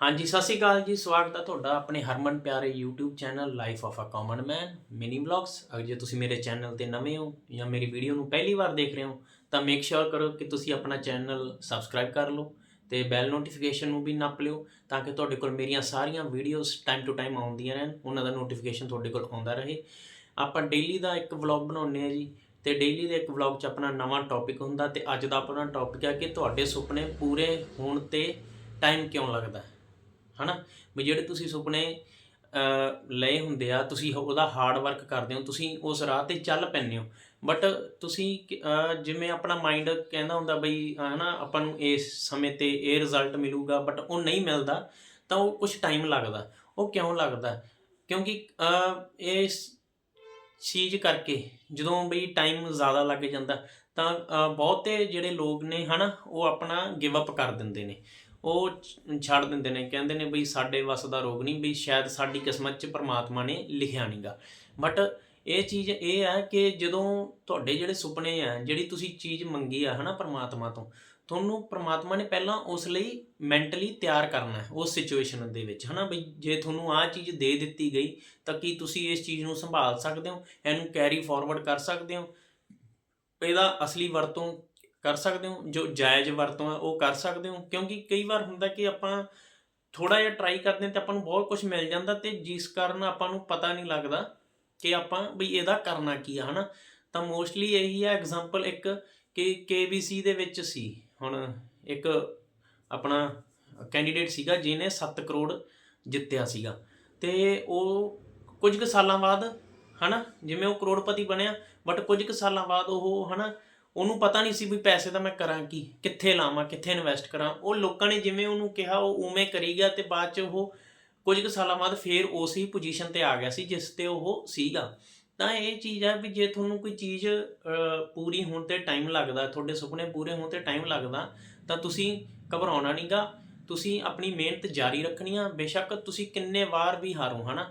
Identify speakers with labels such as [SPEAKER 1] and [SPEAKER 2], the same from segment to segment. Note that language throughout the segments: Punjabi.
[SPEAKER 1] ਹਾਂਜੀ, ਸਤਿ ਸ਼੍ਰੀ ਅਕਾਲ ਜੀ। ਸਵਾਗਤ ਹੈ ਤੁਹਾਡਾ ਆਪਣੇ ਹਰਮਨ ਪਿਆਰੇ YouTube channel life of a common man mini vlogs ਅਗਰ ਜੇ ਤੁਸੀਂ ਮੇਰੇ ਚੈਨਲ ਤੇ ਨਵੇਂ ਹੋ ਜਾਂ ਮੇਰੀ ਵੀਡੀਓ ਨੂੰ ਪਹਿਲੀ ਵਾਰ ਦੇਖ ਰਹੇ ਹੋ, ਤਾਂ ਮੇਕ ਸ਼ੋਰ ਕਰੋ ਕਿ ਤੁਸੀਂ ਆਪਣਾ ਚੈਨਲ ਸਬਸਕ੍ਰਾਈਬ ਕਰ ਲਓ ਤੇ ਬੈਲ ਨੋਟੀਫਿਕੇਸ਼ਨ ਨੂੰ ਵੀ ਨੱਪ ਲਿਓ ਤਾਂ ਕਿ ਤੁਹਾਡੇ ਕੋਲ ਮੇਰੀਆਂ ਸਾਰੀਆਂ ਵੀਡੀਓਜ਼ ਟਾਈਮ ਟੂ ਟਾਈਮ ਆਉਂਦੀਆਂ ਰਹਿਣ। ਉਹਨਾਂ ਦਾ ਨੋਟੀਫਿਕੇਸ਼ਨ ਤੁਹਾਡੇ ਕੋਲ ਆਉਂਦਾ ਰਹੇ। ਆਪਾਂ ਡੇਲੀ ਦਾ ਇੱਕ ਵਲੌਗ ਬਣਾਉਂਦੇ ਆ ਜੀ ਤੇ ਡੇਲੀ ਦੇ ਇੱਕ ਵਲੌਗ 'ਚ ਆਪਣਾ ਨਵਾਂ ਟੌਪਿਕ ਹੁੰਦਾ ਤੇ ਅੱਜ ਦਾ ਆਪਣਾ ਟੌਪਿਕ ਹੈ ਕਿ ਤੁਹਾਡੇ ਸੁਪਨੇ ਪੂਰੇ ਹੋਣ ਤੇ ਟਾਈਮ ਕਿਉਂ ਲੱਗਦਾ ਹੈ। ਹਨਾ? ਵੀ ਜਿਹੜੇ ਤੁਸੀਂ ਸੁਪਨੇ ਲਏ ਹੁੰਦੇ ਆ ਤੁਸੀਂ ਉਹਦਾ ਹਾਰਡ ਵਰਕ ਕਰਦੇ ਹੋ ਤੁਸੀਂ ਉਸ ਰਾਹ ਤੇ ਚੱਲ ਪੈਂਦੇ ਹੋ। ਬਟ ਤੁਸੀਂ ਜਿਵੇਂ ਆਪਣਾ ਮਾਈਂਡ ਕਹਿੰਦਾ ਹੁੰਦਾ ਬਈ ਅਹ, ਹਨਾ ਆਪਾਂ ਨੂੰ ਇਸ ਸਮੇਂ ਤੇ ਇਹ ਰਿਜ਼ਲਟ ਮਿਲੂਗਾ ਬਟ ਉਹ ਨਹੀਂ ਮਿਲਦਾ ਤਾਂ ਉਹ ਕੁਝ ਟਾਈਮ ਲੱਗਦਾ। ਉਹ ਕਿਉਂ ਲੱਗਦਾ? ਕਿਉਂਕਿ ਇਸ ਚੀਜ਼ ਕਰਕੇ ਜਦੋਂ ਬਈ ਟਾਈਮ ਜ਼ਿਆਦਾ ਲੱਗ ਜਾਂਦਾ ਤਾਂ ਬਹੁਤੇ ਜਿਹੜੇ ਲੋਕ ਨੇ ਹਨਾ, ਉਹ ਆਪਣਾ ਗਿਵ ਅਪ ਕਰ ਦਿੰਦੇ ਨੇ। ਉਹ ਛੱਡ ਦਿੰਦੇ ਨੇ। ਕਹਿੰਦੇ ਨੇ ਬਈ ਸਾਡੇ ਵੱਸ ਦਾ ਰੋਗ ਨਹੀਂ, ਬਈ ਸ਼ਾਇਦ ਸਾਡੀ ਕਿਸਮਤ 'ਚ ਪਰਮਾਤਮਾ ਨੇ ਲਿਖਿਆ ਨਹੀਂਗਾ ਬਟ ਇਹ ਚੀਜ਼ ਇਹ ਹੈ ਕਿ ਜਦੋਂ ਤੁਹਾਡੇ ਜਿਹੜੇ ਸੁਪਨੇ ਆ, ਜਿਹੜੀ ਤੁਸੀਂ ਚੀਜ਼ ਮੰਗੀ ਆ ਹਨਾ ਪਰਮਾਤਮਾ ਤੋਂ, ਤੁਹਾਨੂੰ ਪਰਮਾਤਮਾ ਨੇ ਪਹਿਲਾਂ ਉਸ ਲਈ ਮੈਂਟਲੀ ਤਿਆਰ ਕਰਨਾ ਹੈ, ਉਸ ਸਿਚੁਏਸ਼ਨ ਦੇ ਵਿੱਚ। ਹਨਾ ਬਈ ਜੇ ਤੁਹਾਨੂੰ ਆਹ ਚੀਜ਼ ਦੇ ਦਿੱਤੀ ਗਈ, ਤਾਂ ਕੀ ਤੁਸੀਂ ਇਸ ਚੀਜ਼ ਨੂੰ ਸੰਭਾਲ ਸਕਦੇ ਹੋ? ਇਹਨੂੰ ਕੈਰੀ ਫਾਰਵਰਡ ਕਰ ਸਕਦੇ ਹੋ? ਇਹਦਾ ਅਸਲੀ ਵਰਤੋਂ ਕਰ ਸਕਦੇ ਹੋ, ਜੋ ਜਾਇਜ਼ ਵਰਤੋਂ ਹੈ, ਉਹ ਕਰ ਸਕਦੇ ਹੋ। ਕਿਉਂਕਿ ਕਈ ਵਾਰ ਹੁੰਦਾ ਕਿ ਆਪਾਂ ਥੋੜਾ ਜਿਹਾ ਟਰਾਈ ਕਰਦੇ ਹਾਂ ਤੇ ਆਪਾਂ ਨੂੰ ਬਹੁਤ ਕੁਝ ਮਿਲ ਜਾਂਦਾ ਤੇ ਜਿਸ ਕਾਰਨ ਆਪਾਂ ਨੂੰ ਪਤਾ ਨਹੀਂ ਲੱਗਦਾ ਕਿ ਆਪਾਂ ਵੀ ਇਹਦਾ ਕਰਨਾ ਕੀ ਆ, ਹਨਾ? ਤਾਂ ਮੋਸਟਲੀ ਇਹੀ ਹੈ ਐਗਜ਼ਾਮਪਲ ਇੱਕ ਕਿ KBC ਦੇ ਵਿੱਚ ਸੀ, ਹੁਣ ਇੱਕ ਆਪਣਾ ਕੈਂਡੀਡੇਟ ਸੀਗਾ ਜਿਹਨੇ 7 ਕਰੋੜ ਜਿੱਤਿਆ ਸੀਗਾ। ਤੇ ਉਹ ਕੁਝ ਕੁ ਸਾਲਾਂ ਬਾਅਦ, ਹਨਾ, ਜਿਵੇਂ ਉਹ ਕਰੋੜਪਤੀ ਬਣਿਆ ਬਟ ਕੁਝ ਕੁ ਸਾਲਾਂ ਬਾਅਦ ਉਹ ਹਨਾ, ਉਹਨੂੰ ਪਤਾ ਨਹੀਂ ਸੀ ਵੀ ਪੈਸੇ ਤਾਂ ਮੈਂ ਕਰਾਂ ਕੀ, ਕਿੱਥੇ ਲਾਵਾਂ, ਕਿੱਥੇ ਇਨਵੈਸਟ ਕਰਾਂ। ਉਹ ਲੋਕਾਂ ਨੇ ਜਿਵੇਂ ਉਹਨੂੰ ਕਿਹਾ, ਉਹ ਉਵੇਂ ਕਰੀ ਗਿਆ ਤੇ ਬਾਅਦ ਚ ਉਹ ਕੁਝ ਕੁ ਸਾਲਾਂ ਬਾਅਦ ਫੇਰ ਹੀ ਪੋਜੀਸ਼ਨ ਤੇ ਆ ਗਿਆ ਸੀ ਜਿਸ ਤੇ ਉਹ ਸੀਗਾ। ਤਾਂ ਇਹ ਚੀਜ਼ ਹੈ ਵੀ ਜੇ ਤੁਹਾਨੂੰ ਕੋਈ ਚੀਜ਼ ਪੂਰੀ ਹੋਣ ਤੇ ਟਾਈਮ ਲੱਗਦਾ, ਤੁਹਾਡੇ ਸੁਪਨੇ ਪੂਰੇ ਹੋਣ ਤੇ ਟਾਈਮ ਲੱਗਦਾ, ਤਾਂ ਤੁਸੀਂ ਘਬਰਾਉਣਾ ਨਹੀਂਗਾ ਤੁਸੀਂ ਆਪਣੀ ਮਿਹਨਤ ਜਾਰੀ ਰੱਖਣੀ ਆ। ਬੇਸ਼ੱਕ ਤੁਸੀਂ ਕਿੰਨੇ ਵਾਰ ਵੀ ਹਾਰੋ, ਹਨਾ?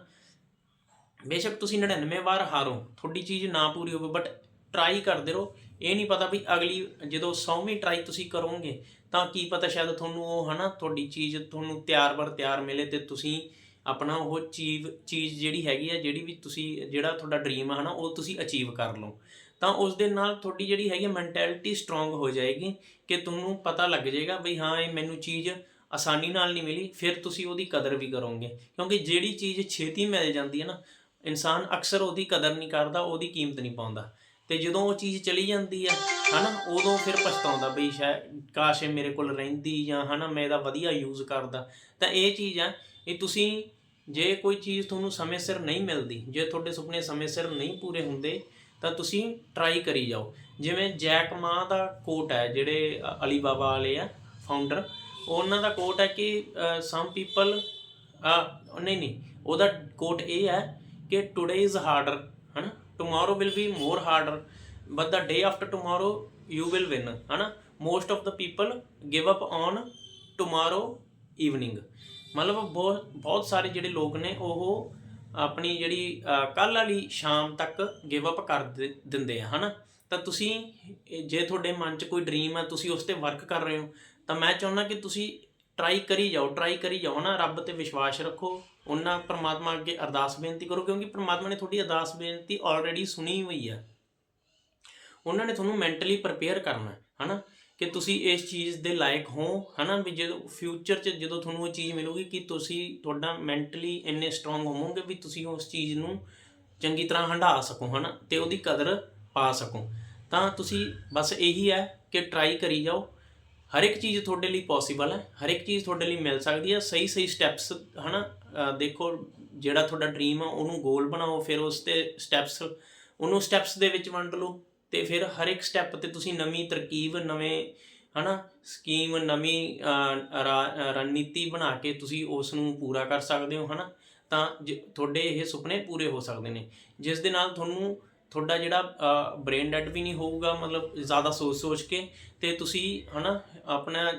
[SPEAKER 1] ਬੇਸ਼ੱਕ ਤੁਸੀਂ 99 ਵਾਰ ਹਾਰੋ, ਤੁਹਾਡੀ ਚੀਜ਼ ਨਾ ਪੂਰੀ ਹੋਵੇ ਬਟ ਟਰਾਈ ਕਰਦੇ ਰਹੋ। ਇਹ ਨਹੀਂ ਪਤਾ ਵੀ ਅਗਲੀ, ਜਦੋਂ 100ਵੀਂ ਟਰਾਈ ਤੁਸੀਂ ਕਰੋਗੇ, ਤਾਂ ਕੀ ਪਤਾ ਸ਼ਾਇਦ ਤੁਹਾਨੂੰ ਉਹ, ਹਨਾ, ਤੁਹਾਡੀ ਚੀਜ਼ ਤੁਹਾਨੂੰ ਤਿਆਰ ਬਰ ਤਿਆਰ ਮਿਲੇ ਤੇ ਤੁਸੀਂ ਆਪਣਾ ਉਹ ਚੀਜ਼ ਚੀਜ਼ ਜਿਹੜੀ ਹੈਗੀ ਆ, ਜਿਹੜੀ ਵੀ ਤੁਸੀਂ, ਜਿਹੜਾ ਤੁਹਾਡਾ ਡ੍ਰੀਮ ਆ, ਹਨਾ, ਉਹ ਤੁਸੀਂ ਅਚੀਵ ਕਰ ਲਓ। ਤਾਂ ਉਸ ਦੇ ਨਾਲ ਤੁਹਾਡੀ ਜਿਹੜੀ ਹੈਗੀ ਮੈਂਟੈਲਿਟੀ ਸਟਰੋਂਗ ਹੋ ਜਾਏਗੀ, ਕਿ ਤੁਹਾਨੂੰ ਪਤਾ ਲੱਗ ਜਾਏਗਾ ਵੀ ਹਾਂ, ਇਹ ਮੈਨੂੰ ਚੀਜ਼ ਆਸਾਨੀ ਨਾਲ ਨਹੀਂ ਮਿਲੀ, ਫਿਰ ਤੁਸੀਂ ਉਹਦੀ ਕਦਰ ਵੀ ਕਰੋਗੇ। ਕਿਉਂਕਿ ਜਿਹੜੀ ਚੀਜ਼ ਛੇਤੀ ਮਿਲ ਜਾਂਦੀ ਹੈ ਨਾ ਇਨਸਾਨ ਅਕਸਰ ਉਹਦੀ ਕਦਰ ਨਹੀਂ ਕਰਦਾ, ਉਹਦੀ ਕੀਮਤ ਨਹੀਂ ਪਾਉਂਦਾ। ਤੇ ਜਦੋਂ ਉਹ ਚੀਜ਼ ਚਲੀ ਜਾਂਦੀ ਆ, ਹਨਾ, ਉਦੋਂ ਫਿਰ ਪਛਤਾਉਂਦਾ, ਬਈ ਸ਼ਾਇਦ ਕਾਸ਼ ਇਹ ਮੇਰੇ ਕੋਲ ਰਹਿੰਦੀ ਜਾਂ, ਹਨਾ, ਮੈਂ ਇਹਦਾ ਵਧੀਆ ਯੂਜ਼ ਕਰਦਾ। ਤਾਂ ਇਹ ਚੀਜ਼ ਆ, ਇਹ ਤੁਸੀਂ ਜੇ ਕੋਈ ਚੀਜ਼ ਤੁਹਾਨੂੰ ਸਮੇਂ ਸਿਰ ਨਹੀਂ ਮਿਲਦੀ, ਜੇ ਤੁਹਾਡੇ ਸੁਪਨੇ ਸਮੇਂ ਸਿਰ ਨਹੀਂ ਪੂਰੇ ਹੁੰਦੇ, ਤਾਂ ਤੁਸੀਂ ਟਰਾਈ ਕਰੀ ਜਾਓ। ਜਿਵੇਂ ਜੈਕ ਮਾ ਦਾ ਕੋਟ ਹੈ ਜਿਹੜੇ ਅਲੀ ਬਾਬਾ ਵਾਲੇ ਆ ਫਾਊਂਡਰ ਉਹਨਾਂ ਦਾ ਕੋਟ ਹੈ ਕਿ ਸਮ ਪੀਪਲ ਨਹੀਂ ਨਹੀਂ, ਉਹਦਾ ਕੋਟ ਇਹ ਹੈ ਕਿ ਟੁਡੇ ਇਜ਼ ਹਾਰਡਰ ਹਨਾ? Tomorrow will be more harder but the day after tomorrow you will win ਹਨਾ? Most of the people give up on tomorrow evening ਮਤਲਬ ਬਹੁਤ ਬਹੁਤ ਸਾਰੇ ਜਿਹੜੇ ਲੋਕ ਨੇ, ਉਹ ਆਪਣੀ ਜਿਹੜੀ ਕੱਲ ਵਾਲੀ ਸ਼ਾਮ ਤੱਕ ਗਿਵ ਅਪ ਕਰ ਦਿੰਦੇ ਆ, ਹਨਾ? ਤਾਂ ਤੁਸੀਂ ਜੇ ਤੁਹਾਡੇ ਮਨ 'ਚ ਕੋਈ ਡ੍ਰੀਮ ਹੈ ਤੁਸੀਂ ਉਸ ਤੇ ਵਰਕ ਕਰ ਰਹੇ ਹੋ, ਤਾਂ ਮੈਂ ਚਾਹੁੰਦਾ ਕਿ ਤੁਸੀਂ ਟਰਾਈ ਕਰੀ ਜਾਓ ਟਰਾਈ ਕਰੀ ਜਾਓ ਨਾ ਰੱਬ ਤੇ ਵਿਸ਼ਵਾਸ ਰੱਖੋ ਉਹਨਾਂ ਪ੍ਰਮਾਤਮਾ ਅੱਗੇ ਅਰਦਾਸ ਬੇਨਤੀ ਕਰੋ, ਕਿਉਂਕਿ ਪ੍ਰਮਾਤਮਾ ਨੇ ਤੁਹਾਡੀ ਅਰਦਾਸ ਬੇਨਤੀ ਆਲਰੇਡੀ ਸੁਣੀ ਹੋਈ ਹੈ ਉਹਨਾਂ ਨੇ ਤੁਹਾਨੂੰ ਮੈਂਟਲੀ ਪ੍ਰਪੇਅਰ ਕਰਨਾ ਹੈ ਹਨਾ? ਕਿ ਤੁਸੀਂ ਇਸ ਚੀਜ਼ ਦੇ ਲਾਇਕ ਹੋ, ਹਨਾ? ਵੀ ਜਦੋਂ ਫਿਊਚਰ 'ਚ ਜਦੋਂ ਤੁਹਾਨੂੰ ਉਹ ਚੀਜ਼ ਮਿਲੂਗੀ ਕਿ ਤੁਸੀਂ ਤੁਹਾਡਾ ਮੈਂਟਲੀ ਇੰਨੇ ਸਟਰੋਂਗ ਹੋਵੋਗੇ ਵੀ ਤੁਸੀਂ ਉਸ ਚੀਜ਼ ਨੂੰ ਚੰਗੀ ਤਰ੍ਹਾਂ ਹੰਢਾ ਸਕੋ, ਹਨਾ? ਤੇ ਉਹਦੀ ਕਦਰ ਪਾ ਸਕੋ। ਤਾਂ ਤੁਸੀਂ ਬਸ ਇਹੀ ਹੈ ਕਿ ਟਰਾਈ ਕਰੀ ਜਾਓ। ਹਰ ਇੱਕ ਚੀਜ਼ ਤੁਹਾਡੇ ਲਈ ਪੋਸੀਬਲ ਹੈ, ਹਰ ਇੱਕ ਚੀਜ਼ ਤੁਹਾਡੇ ਲਈ ਮਿਲ ਸਕਦੀ ਹੈ, ਸਹੀ ਸਹੀ ਸਟੈਪਸ ਹਨਾ? ਅਹ ਦੇਖੋ, ਜਿਹੜਾ ਤੁਹਾਡਾ ਡ੍ਰੀਮ ਆ, ਉਹਨੂੰ ਗੋਲ ਬਣਾਓ, ਫਿਰ ਉਸ ਤੇ ਸਟੈਪਸ ਉਹਨੂੰ ਸਟੈਪਸ ਦੇ ਵਿੱਚ ਵੰਡ ਲਓ, ਤੇ ਫਿਰ ਹਰ ਇੱਕ ਸਟੈਪ ਤੇ ਤੁਸੀਂ ਨਵੀਂ ਤਰਕੀਬ, ਨਵੇਂ, ਹਨਾ? ਸਕੀਮ ਨਵੀਂ ਰਾ- ਰਣਨੀਤੀ ਬਣਾ ਕੇ ਤੁਸੀਂ ਉਸ ਨੂੰ ਪੂਰਾ ਕਰ ਸਕਦੇ ਹੋ, ਹਨਾ? ਤਾਂ ਜ- ਤੁਹਾਡੇ ਇਹ ਸੁਪਨੇ ਪੂਰੇ ਹੋ ਸਕਦੇ ਨੇ। ਜਿਸ ਦੇ ਨਾਲ ਤੁਹਾਨੂੰ ਤੁਹਾਡਾ ਜਿਹੜਾ ਬ੍ਰੇਨ ਡੈਡ ਵੀ ਨਹੀਂ ਹੋਊਗਾ, ਮਤਲਬ ਜ਼ਿਆਦਾ ਸੋਚ ਸੋਚ ਕੇ, ਤੇ ਤੁਸੀਂ ਹਨਾ, ਆਪਣਾ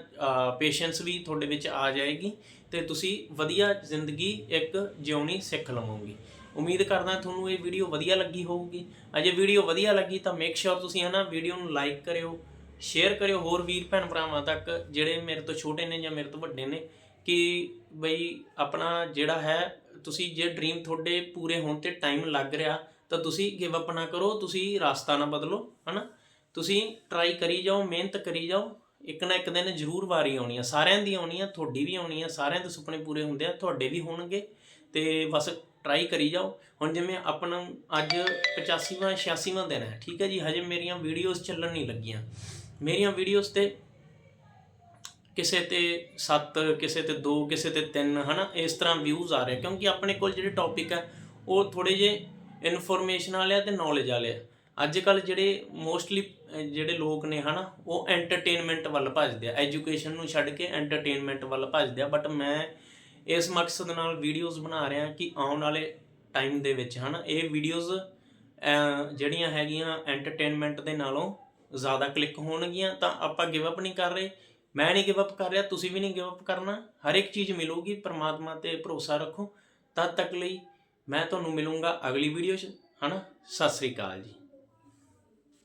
[SPEAKER 1] ਪੇਸ਼ੈਂਸ ਵੀ ਤੁਹਾਡੇ ਵਿੱਚ ਆ ਜਾਏਗੀ, ਤੇ ਤੁਸੀਂ ਵਧੀਆ ਜ਼ਿੰਦਗੀ ਇੱਕ ਜਿਉਣੀ ਸਿੱਖ ਲਵੋਗੇ। ਉਮੀਦ ਕਰਦਾ ਤੁਹਾਨੂੰ ਇਹ ਵੀਡੀਓ ਵਧੀਆ ਲੱਗੀ ਹੋਊਗੀ। ਅਜੇ ਵੀਡੀਓ ਵਧੀਆ ਲੱਗੀ ਤਾਂ ਮੇਕ ਸ਼ੋਰ ਤੁਸੀਂ ਹਨਾ ਵੀਡੀਓ ਨੂੰ ਲਾਈਕ ਕਰਿਓ ਸ਼ੇਅਰ ਕਰਿਓ ਹੋਰ ਵੀਰ ਭੈਣ ਭਰਾਵਾਂ ਤੱਕ, ਜਿਹੜੇ ਮੇਰੇ ਤੋਂ ਛੋਟੇ ਨੇ ਜਾਂ ਮੇਰੇ ਤੋਂ ਵੱਡੇ ਨੇ, ਕਿ ਬਈ ਆਪਣਾ ਜਿਹੜਾ ਹੈ, ਤੁਸੀਂ ਜੇ ਡ੍ਰੀਮ ਤੁਹਾਡੇ ਪੂਰੇ ਹੋਣ ਤੇ ਟਾਈਮ ਲੱਗ ਰਿਹਾ ਤਾਂ ਤੁਸੀਂ ਗਿਵ ਅਪ ਨਾ ਕਰੋ, ਤੁਸੀਂ ਰਾਸਤਾ ਨਾ ਬਦਲੋ, ਹਨਾ? ਤੁਸੀਂ ਟਰਾਈ ਕਰੀ ਜਾਓ, ਮਿਹਨਤ ਕਰੀ ਜਾਓ, ਇੱਕ ਨਾ ਇੱਕ ਦਿਨ ਜ਼ਰੂਰ ਵਾਰੀ ਆਉਣੀ ਆ। ਸਾਰਿਆਂ ਦੀ ਆਉਣੀ ਆ, ਤੁਹਾਡੀ ਵੀ ਆਉਣੀ ਆ, ਸਾਰਿਆਂ ਦੇ ਸੁਪਨੇ ਪੂਰੇ ਹੁੰਦੇ ਆ, ਤੁਹਾਡੇ ਵੀ ਹੋਣਗੇ, ਤੇ ਬਸ ਟਰਾਈ ਕਰੀ ਜਾਓ। ਹੁਣ ਜਿਵੇਂ ਆਪਣਾ ਅੱਜ 85ਵਾਂ 86ਵਾਂ ਦਿਨ ਹੈ, ਠੀਕ ਹੈ ਜੀ? ਹਜੇ ਮੇਰੀਆਂ ਵੀਡੀਓਜ਼ ਚੱਲਣ ਨਹੀਂ ਲੱਗੀਆਂ। ਮੇਰੀਆਂ ਵੀਡੀਓਜ਼ ਤੇ ਕਿਸੇ ਤੇ 7 ਕਿਸੇ ਤੇ 2 ਕਿਸੇ ਤੇ 3 ਹਨਾ? ਇਸ ਤਰ੍ਹਾਂ ਵਿਊਜ਼ ਆ ਰਹੇ ਕਿਉਂਕਿ ਆਪਣੇ ਕੋਲ ਜਿਹੜੇ ਟੌਪਿਕ ਹੈ ਉਹ ਥੋੜੇ ਜੇ ਇਨਫੋਰਮੇਸ਼ਨ ਵਾਲੇ ਆ ਤੇ ਨੌਲੇਜ ਵਾਲੇ ਆ। ਅੱਜ ਕੱਲ ਜਿਹੜੇ ਮੋਸਟਲੀ ਜਿਹੜੇ ਲੋਕ ਨੇ ਹਨਾ, ਉਹ ਐਂਟਰਟੇਨਮੈਂਟ ਵੱਲ ਭੱਜਦੇ ਆ। ਐਜੂਕੇਸ਼ਨ ਨੂੰ ਛੱਡ ਕੇ ਐਂਟਰਟੇਨਮੈਂਟ ਵੱਲ ਭੱਜਦੇ ਆ। ਬਟ ਮੈਂ ਇਸ ਮਕਸਦ ਨਾਲ ਵੀਡੀਓਜ਼ ਬਣਾ ਰਿਹਾ ਕਿ ਆਉਣ ਵਾਲੇ ਟਾਈਮ ਦੇ ਵਿੱਚ ਹਨਾ, ਇਹ ਵੀਡੀਓਜ਼ ਜਿਹੜੀਆਂ ਹੈਗੀਆਂ ਐਂਟਰਟੇਨਮੈਂਟ ਦੇ ਨਾਲੋਂ ਜ਼ਿਆਦਾ ਕਲਿੱਕ ਹੋਣਗੀਆਂ, ਤਾਂ ਆਪਾਂ ਗਿਵ ਅਪ ਨਹੀਂ ਕਰ ਰਹੇ। ਮੈਂ ਨਹੀਂ ਗਿਵ ਅਪ ਕਰ ਰਿਹਾ, ਤੁਸੀਂ ਵੀ ਨਹੀਂ ਗਿਵ ਅਪ ਕਰਨਾ। ਹਰ ਇੱਕ ਚੀਜ਼ ਮਿਲੂਗੀ, ਪਰਮਾਤਮਾ ਤੇ ਭਰੋਸਾ ਰੱਖੋ। ਤਦ ਤੱਕ ਲਈ ਮੈਂ ਤੁਹਾਨੂੰ ਮਿਲੂੰਗਾ ਅਗਲੀ ਵੀਡੀਓ 'ਚ ਹਨਾ? ਸਤਿ ਸ੍ਰੀ ਅਕਾਲ ਜੀ।